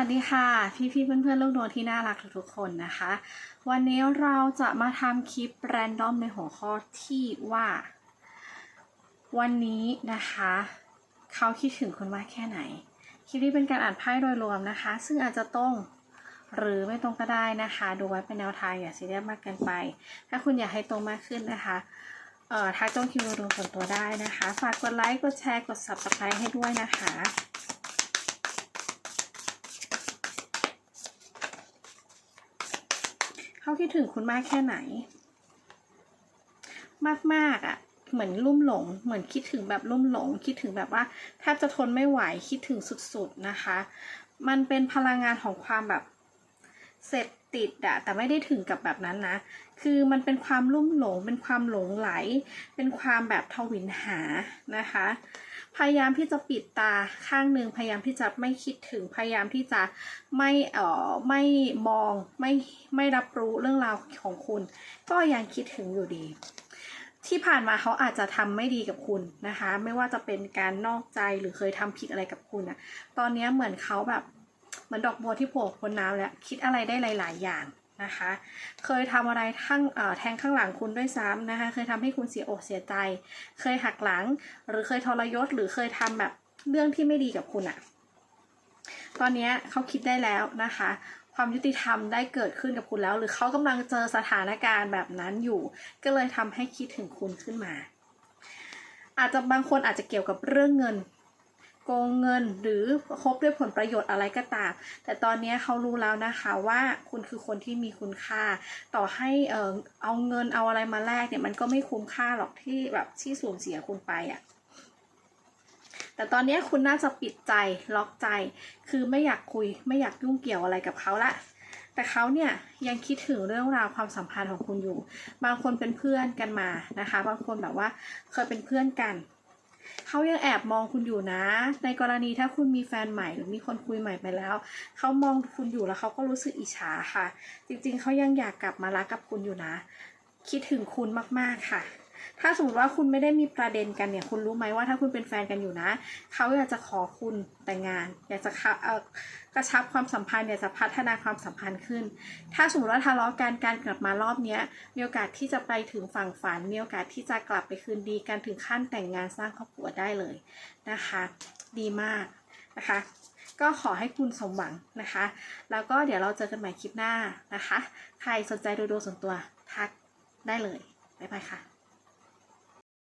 สวัสดีค่ะ พี่พี่ๆเพื่อนๆลูกดวงที่น่ารักทุกๆคนนะคะ วันนี้เราจะมาทำคลิปแรนดอมในหัวข้อที่ว่า วันนี้นะคะ เขาคิดถึงคุณมากแค่ไหน คลิปนี้เป็นการอ่านไพ่โดยรวมนะคะ ซึ่งอาจจะตรงหรือไม่ตรงก็ได้นะคะ ดูไว้เป็นแนวทางอย่าซีเรียสมากเกินไป ถ้าคุณอยากให้ตรงมากขึ้นนะคะเอ่อทักจ้องคิวดูส่วนตัวได้นะคะ ฝากกดไลค์กดแชร์กด subscribe ให้ด้วยนะคะ เขาคิดถึงคุณมากแค่ไหน มากๆอะ่ะ เหมือนลุ่มหลง เหมือนคิดถึงแบบลุ่มหลง คิดถึงแบบว่าแทบจะทนไม่ไหวคิดถึงสุดๆนะคะ มันเป็นพลังงานของความแบบเสร็จติดอะแต่ไม่ได้ถึงกับแบบนั้นนะ คือมันเป็นความลุ่มหลง เป็นความหลงไหล เป็นความแบบทวินหานะคะ พยายามที่จะปิดตาข้างหนึ่งพยายามที่จะไม่คิดถึงพยายามที่จะไม่เอ่อไม่มองไม่ไม่รับรู้เรื่องราวของคุณ ก็ยังคิดถึงอยู่ดี ที่ผ่านมาเขาอาจจะทำไม่ดีกับคุณนะคะ ไม่ว่าจะเป็นการนอกใจหรือเคยทำผิดอะไรกับคุณอะตอนนี้เหมือนเขาแบบเหมือนดอกบัวที่โผล่พ้นน้ำแล้วคิดอะไรได้หลาย ๆ อย่าง นะคะ เคยทำอะไรทั้งแทงข้างหลังคุณด้วยซ้ำนะคะ เคยทำให้คุณเสียอกเสียใจ เคยหักหลัง หรือเคยทรยศ หรือเคยทำแบบเรื่องที่ไม่ดีกับคุณอะตอนนี้เขาคิดได้แล้วนะคะ ความยุติธรรมได้เกิดขึ้นกับคุณแล้ว หรือเขากำลังเจอสถานการณ์แบบนั้นอยู่ ก็เลยทำให้คิดถึงคุณขึ้นมา อาจจะบางคนอาจจะเกี่ยวกับเรื่องเงิน โกงเงินหรือคบด้วยผลประโยชน์อะไรก็ตาม แต่ตอนนี้เขารู้แล้วนะคะว่าคุณคือคนที่มีคุณค่า ต่อให้เออเอาเงินเอาอะไรมาแลกเนี่ยมันก็ไม่คุ้มค่าหรอกที่แบบที่สูญเสียคุณไปอะ่ะแต่ตอนนี้คุณน่าจะปิดใจล็อกใจ คือไม่อยากคุยไม่อยากยุ่งเกี่ยวอะไรกับเขาละแต่เขาเนี่ยยังคิดถึงเรื่องราวความสัมพันธ์ของคุณอยู่ บางคนเป็นเพื่อนกันมานะคะ บางคนแบบว่าเคยเป็นเพื่อนกัน เขายังแอบมองคุณอยู่นะ ในกรณีถ้าคุณมีแฟนใหม่หรือมีคนคุยใหม่ไปแล้ว เขามองคุณอยู่แล้วเขาก็รู้สึกอิจฉาค่ะ จริงๆ เขายังอยากกลับมารักกับคุณอยู่นะ คิดถึงคุณมากๆค่ะ ถ้าสมมติว่าคุณไม่ได้มีประเด็นกันเนี่ย คุณรู้ไหมว่าถ้าคุณเป็นแฟนกันอยู่นะ เขาอยากจะขอคุณแต่งงาน อยากจะเข้ากระชับความสัมพันธ์อยากจะพัฒนาความสัมพันธ์ขึ้น ถ้าสมมติว่าทะเลาะกันการกลับมารอบเนี้ยมีโอกาสที่จะไปถึงฝั่งฝัน มีโอกาสที่จะกลับไปคืนดีกันถึงขั้นแต่งงานสร้างครอบครัวได้เลยนะคะ ดีมากนะคะก็ขอให้คุณสมหวังนะคะ แล้วก็เดี๋ยวเราเจอกันใหม่คลิปหน้านะคะ ใครสนใจดูดวงส่วนตัวทักได้เลย บ๊ายบายค่ะ